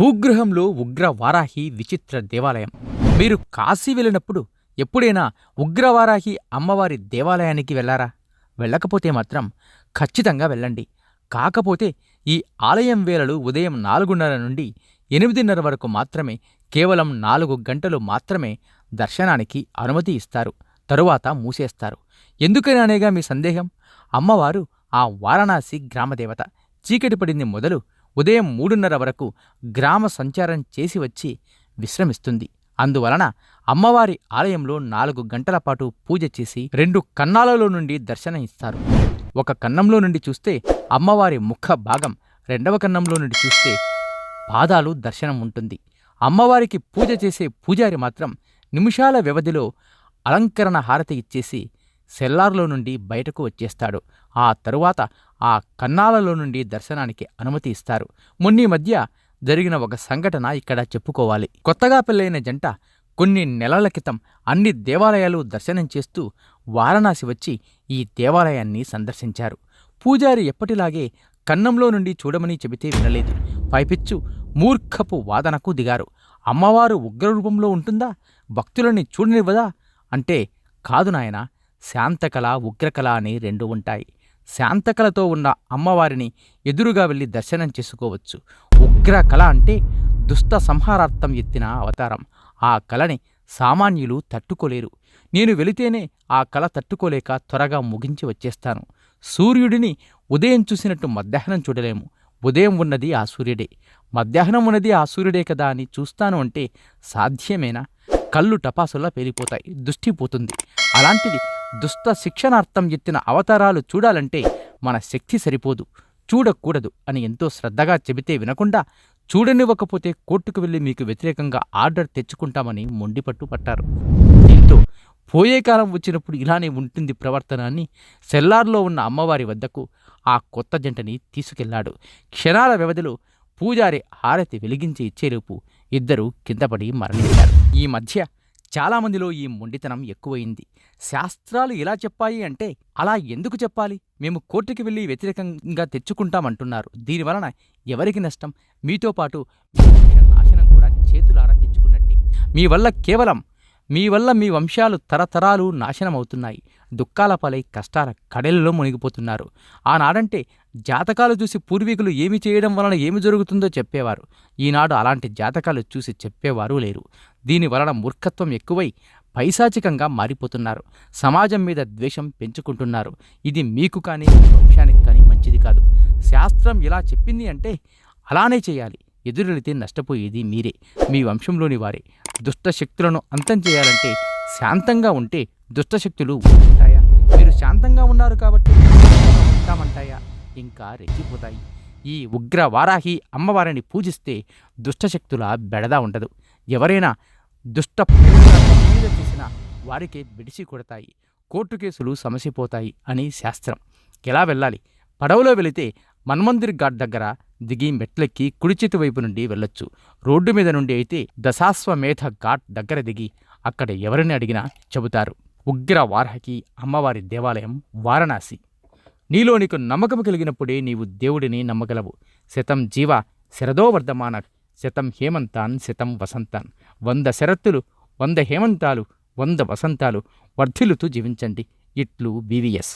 భూగ్రహంలో ఉగ్ర వారాహి విచిత్ర దేవాలయం. మీరు కాశీ వెళ్ళినప్పుడు ఎప్పుడైనా ఉగ్రవారాహి అమ్మవారి దేవాలయానికి వెళ్ళారా వెళ్ళకపోతే మాత్రం ఖచ్చితంగా వెళ్ళండి. కాకపోతే ఈ ఆలయం వేళలు ఉదయం నాలుగున్నర నుండి ఎనిమిదిన్నర వరకు మాత్రమే కేవలం నాలుగు గంటలు మాత్రమే దర్శనానికి అనుమతి ఇస్తారు. తరువాత మూసేస్తారు. ఎందుకని అనేగా మీ సందేహం? అమ్మవారు ఆ వారణాసి గ్రామదేవత. చీకటి పడింది మొదలు ఉదయం మూడున్నర వరకు గ్రామ సంచారం చేసి వచ్చి విశ్రమిస్తుంది. అందువలన అమ్మవారి ఆలయంలో నాలుగు గంటల పాటు పూజ చేసి రెండు కన్నాలలో నుండి దర్శనం ఇస్తారు ఒక కన్నంలో నుండి చూస్తే అమ్మవారి ముఖ భాగం రెండవ కన్నంలో నుండి చూస్తే పాదాలు దర్శనం ఉంటుంది. అమ్మవారికి పూజ చేసే పూజారి మాత్రం నిమిషాల వ్యవధిలో అలంకరణ హారతి ఇచ్చేసి సెల్లార్లో నుండి బయటకు వచ్చేస్తాడు. ఆ తరువాత ఆ కన్నాలలో నుండి దర్శనానికి అనుమతి ఇస్తారు. మొన్నీ మధ్య జరిగిన ఒక సంఘటన ఇక్కడ చెప్పుకోవాలి. కొత్తగా పెళ్ళైన జంట కొన్ని నెలల క్రితం అన్ని దేవాలయాలు దర్శనం చేస్తూ వారణాసి వచ్చి ఈ దేవాలయాన్ని సందర్శించారు. పూజారి ఎప్పటిలాగే కన్నంలో నుండి చూడమని చెబితే వినలేదు. పైపిచ్చు మూర్ఖపు వాదనకు దిగారు. అమ్మవారు ఉగ్రరూపంలో ఉంటుందా? భక్తులని చూడనివ్వదా? అంటే కాదు నాయనా శాంతకళ ఉగ్రకళ అని రెండు ఉంటాయి. శాంతకలతో ఉన్న అమ్మవారిని ఎదురుగా వెళ్ళి దర్శనం చేసుకోవచ్చు. ఉగ్ర కళ అంటే దుష్ట సంహారార్థం ఎత్తిన అవతారం. ఆ కళని సామాన్యులు తట్టుకోలేరు. నేను వెళితేనే ఆ కళ తట్టుకోలేక త్వరగా ముగించి వచ్చేస్తాను. సూర్యుడిని ఉదయం చూసినట్టు మధ్యాహ్నం చూడలేము. ఉదయం ఉన్నది ఆ సూర్యుడే. మధ్యాహ్నం ఉన్నది ఆ సూర్యుడే కదా అని చూస్తాను అంటే సాధ్యమేనా? కళ్ళు టపాసుల్లా పేలిపోతాయి. దుష్టి పోతుంది. అలాంటిది దుష్ట శిక్షణార్థం ఎత్తిన అవతారాలు చూడాలంటే మన శక్తి సరిపోదు. చూడకూడదు అని ఎంతో శ్రద్ధగా చెబితే వినకుండా చూడనివ్వకపోతే కోర్టుకు వెళ్ళి మీకు వ్యతిరేకంగా ఆర్డర్ తెచ్చుకుంటామని మొండిపట్టు పట్టారు. దీంతో పోయే కాలం వచ్చినప్పుడు ఇలానే ఉంటుంది ప్రవర్తన అని సెల్లార్లో ఉన్న అమ్మవారి వద్దకు ఆ కొత్త జంటని తీసుకెళ్ళాడు. క్షణాల వ్యవధిలో పూజారి హారతి వెలిగించి ఇచ్చేలోపు ఇద్దరు కిందపడి మరణించారు. ఈ మధ్య చాలామందిలో ఈ మొండితనం ఎక్కువయింది శాస్త్రాలు ఎలా చెప్పాయి అంటే అలా ఎందుకు చెప్పాలి? మేము కోర్టుకి వెళ్ళి వ్యతిరేకంగా తెచ్చుకుంటామంటున్నారు. దీనివలన ఎవరికి నష్టం? మీతో పాటు మీ నాశనం కూడా చేతులారా తెచ్చుకున్నట్టే. మీ వల్ల కేవలం మీ వల్ల మీ వంశాలు తరతరాలు నాశనమవుతున్నాయి. దుఃఖాల పలై కష్టాల కడలిలో మునిగిపోతున్నారు. ఆనాడంటే జాతకాలు చూసి పూర్వీకులు ఏమి చేయడం వలన ఏమి జరుగుతుందో చెప్పేవారు. ఈనాడు అలాంటి జాతకాలు చూసి చెప్పేవారు లేరు. దీని వలన మూర్ఖత్వం ఎక్కువై పైశాచికంగా మారిపోతున్నారు. సమాజం మీద ద్వేషం పెంచుకుంటున్నారు. ఇది మీకు కానీ వంశానికి కానీ మంచిది కాదు. శాస్త్రం ఇలా చెప్పింది అంటే అలానే చేయాలి. ఎదురెళితే నష్టపోయేది మీరే. మీ వంశంలోని వారే. దుష్ట శక్తులను అంతం చేయాలంటే శాంతంగా ఉంటే దుష్టశక్తులు ఉంటాయా? మీరు శాంతంగా ఉన్నారు కాబట్టి ఉంటామంటాయా? ఇంకా రెచ్చిపోతాయి. ఈ ఉగ్ర వారాహి అమ్మవారిని పూజిస్తే దుష్టశక్తుల బెడద ఉండదు. ఎవరైనా దుష్ట మీద చేసిన వారికే బిడిసి కొడతాయి. కోర్టు కేసులు సమసిపోతాయి అని శాస్త్రం. ఎలా వెళ్ళాలి? పడవలో వెళితే మన్మందిర్ ఘాట్ దగ్గర దిగి మెట్లెక్కి కుడిచేతి వైపు నుండి వెళ్ళొచ్చు. రోడ్డు మీద నుండి అయితే దశాశ్వమేధ ఘాట్ దగ్గర దిగి అక్కడ ఎవరిని అడిగినా చెబుతారు. ఉగ్ర వార్హకి అమ్మవారి దేవాలయం వారణాసి. నీలో నీకు నమ్మకం కలిగినప్పుడే నీవు దేవుడిని నమ్మగలవు. శతం జీవ శరదో వర్ధమాన శతం హేమంతాన్ శతం వసంతాన్. వంద శరత్తులు వంద హేమంతాలు వంద వసంతాలు వర్ధిల్లుతూ జీవించండి. ఇట్లు బీవీఎస్.